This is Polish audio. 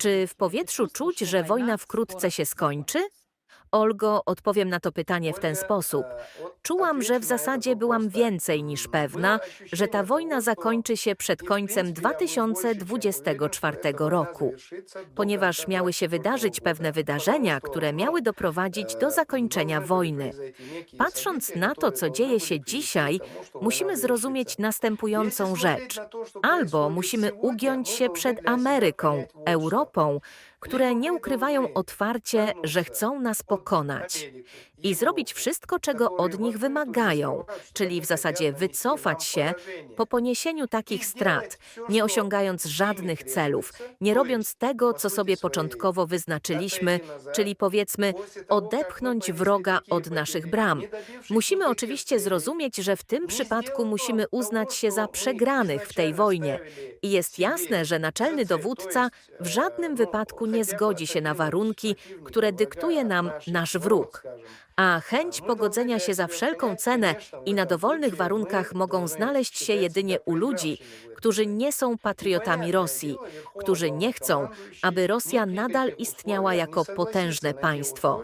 Czy w powietrzu czuć, że wojna wkrótce się skończy? Olgo, odpowiem na to pytanie w ten sposób. Czułam, że w zasadzie byłam więcej niż pewna, że ta wojna zakończy się przed końcem 2024 roku, ponieważ miały się wydarzyć pewne wydarzenia, które miały doprowadzić do zakończenia wojny. Patrząc na to, co dzieje się dzisiaj, musimy zrozumieć następującą rzecz. Albo musimy ugiąć się przed Ameryką, Europą, które nie ukrywają otwarcie, że chcą nas pokonać i zrobić wszystko, czego od nich wymagają, czyli w zasadzie wycofać się po poniesieniu takich strat, nie osiągając żadnych celów, nie robiąc tego, co sobie początkowo wyznaczyliśmy, czyli powiedzmy odepchnąć wroga od naszych bram. Musimy oczywiście zrozumieć, że w tym przypadku musimy uznać się za przegranych w tej wojnie. I jest jasne, że naczelny dowódca w żadnym wypadku nie zgodzi się na warunki, które dyktuje nam nasz wróg. A chęć pogodzenia się za wszelką cenę i na dowolnych warunkach mogą znaleźć się jedynie u ludzi, którzy nie są patriotami Rosji, którzy nie chcą, aby Rosja nadal istniała jako potężne państwo.